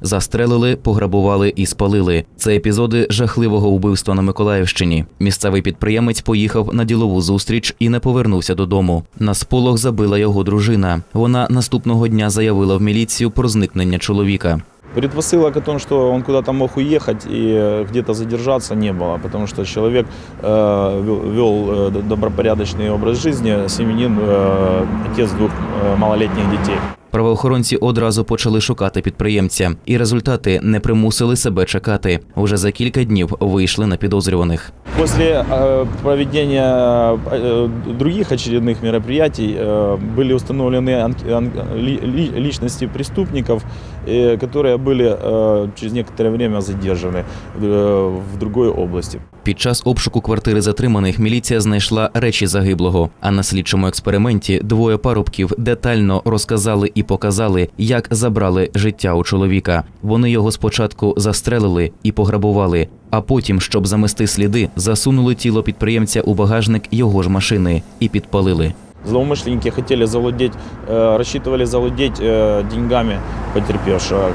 застрелили, пограбували і спалили. Це епізоди жахливого вбивства на Миколаївщині. Місцевий підприємець поїхав на ділову зустріч і не повернувся додому. На сполох забила його дружина. Вона наступного дня заявила в міліцію про зникнення чоловіка. Предпосылок о том, что он куда-то мог уехать и э, где-то задержаться, не было, потому что человек э, вел вел, э, добропорядочный образ жизни, семьянин, э, отец двух э, малолетних детей. Правоохоронці одразу почали шукати підприємця, і результати не примусили себе чекати. Уже за кілька днів вийшли на підозрюваних. После э, проведения э, других очередных мероприятий э, были установлены ан- ан- ли- ли- личности преступников, э, которые были э, через некоторое время задержаны э, в другой области. Під час обшуку квартири затриманих міліція знайшла речі загиблого. А на слідчому експерименті двоє парубків детально розказали і показали, як забрали життя у чоловіка. Вони його спочатку застрелили і пограбували, а потім, щоб замести сліди, засунули тіло підприємця у багажник його ж машини і підпалили. Злоумышленники хотели завладеть, э, рассчитывали завладеть э, деньгами потерпевшего.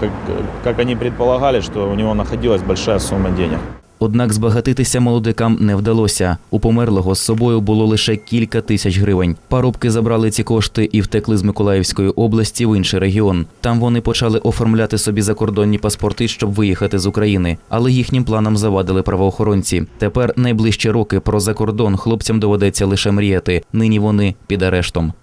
Как, как они предполагали, что у него находилась большая сумма денег. Однак збагатитися молодикам не вдалося. У померлого з собою було лише кілька тисяч гривень. Парубки забрали ці кошти і втекли з Миколаївської області в інший регіон. Там вони почали оформляти собі закордонні паспорти, щоб виїхати з України. Але їхнім планам завадили правоохоронці. Тепер найближчі роки про закордон хлопцям доведеться лише мріяти. Нині вони під арештом.